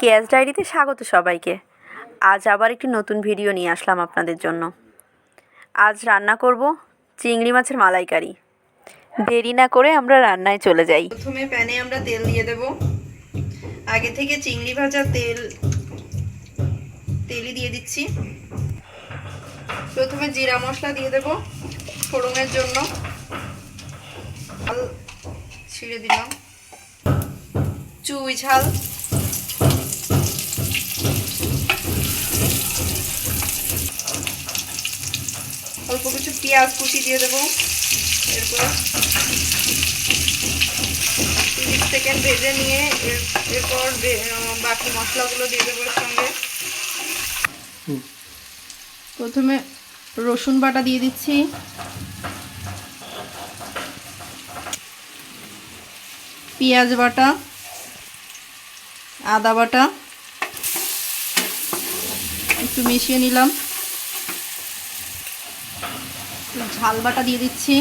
কেয়াস ডায়েরিতে স্বাগত সবাইকে। আজ আবার একটি নতুন ভিডিও নিয়ে আসলাম আপনাদের জন্য। আজ রান্না করব চিংড়ি মাছের মালাইকারি। দেরি না করে আমরা রান্নায় চলে যাই। প্রথমে প্যানে আমরা তেল দিয়ে দেব। আগে থেকে চিংড়ি ভাজা তেল, তেলই দিয়ে দিচ্ছি। প্রথমে জিরা মশলা দিয়ে দেব ফোড়নের জন্য। ছিঁড়ে দিলাম। চুই ঝাল অল্প কিছু পেঁয়াজ কুচি দিয়ে দেবো। এরপর তিরিশ সেকেন্ড ভেজে নিয়ে এর এরপর বাকি মশলাগুলো দিয়ে দেবো এর সঙ্গে। প্রথমে রসুন বাটা দিয়ে দিচ্ছি। পেঁয়াজ বাটা আদা বাটা। একটু মিশিয়ে নিলাম। ঝাল বাটা দিয়ে দিচ্ছি।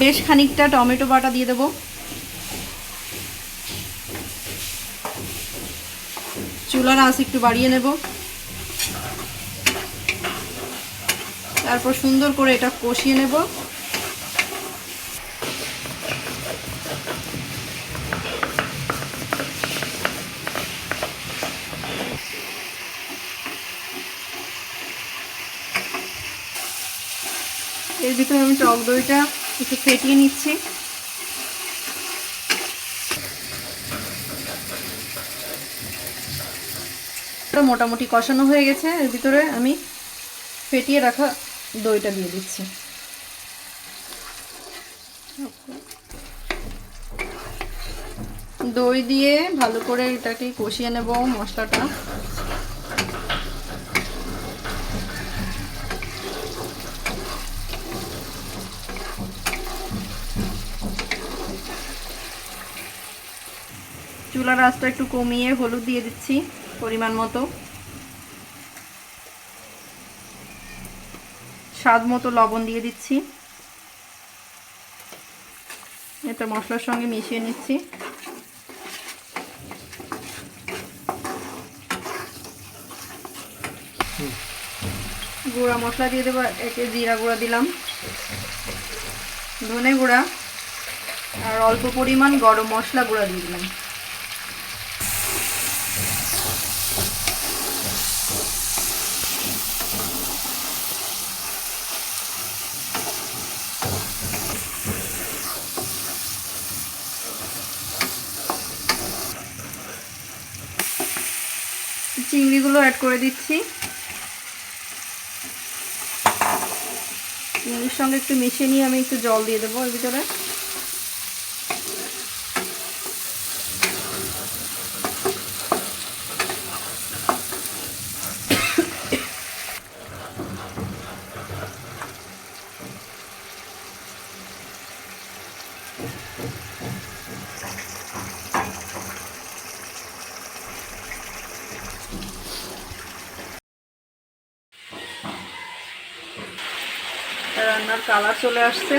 বেশ খানিকটা টমেটো বাটা দিয়ে দেবো। চুলার আঁচ একটু বাড়িয়ে নেব। তারপর সুন্দর করে এটা কষিয়ে নেব। এর ভিতরে আমি টক দইটা একটু ফেটিয়ে নিচ্ছি। মোটামুটি কষানো হয়ে গেছে, এর ভিতরে আমি ফেটিয়ে রাখা দইটা দিয়ে দিচ্ছি। দই দিয়ে ভালো করে এটাকে কষিয়ে নেব মশলাটা। চুলার আঁচটা একটু কমিয়ে হলুদ দিয়ে দিচ্ছি পরিমাণ মতো। স্বাদ মতো লবণ দিয়ে দিচ্ছি। এটা মশলার সঙ্গে মিশিয়ে নিচ্ছি। গুঁড়া মশলা দিয়ে দেবো, একে জিরা গুঁড়া দিলাম। ধনে গুঁড়া আর অল্প পরিমাণ গরম মশলা গুঁড়া দিয়ে দিলাম। চিংড়িগুলো অ্যাড করে দিচ্ছি। চিংড়ির সঙ্গে একটু মিশিয়ে নিয়ে আমি একটু জল দিয়ে দেবো এর ভিতরে। রান্নার কালার চলে আসছে।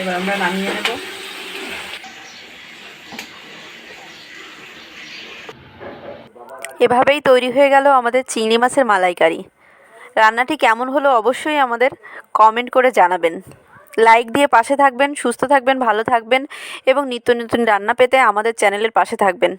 এবার আমরা নামিয়ে নেব। এভাবেই তৈরি হয়ে গেল আমাদের চিংড়ি মাছের মালাইকারি। রান্নাটি কেমন হলো অবশ্যই আমাদের কমেন্ট করে জানাবেন। লাইক দিয়ে পাশে থাকবেন, সুস্থ থাকবেন, ভালো থাকবেন এবং নিত্য নতুন রান্না পেতে আমাদের চ্যানেলের পাশে থাকবেন।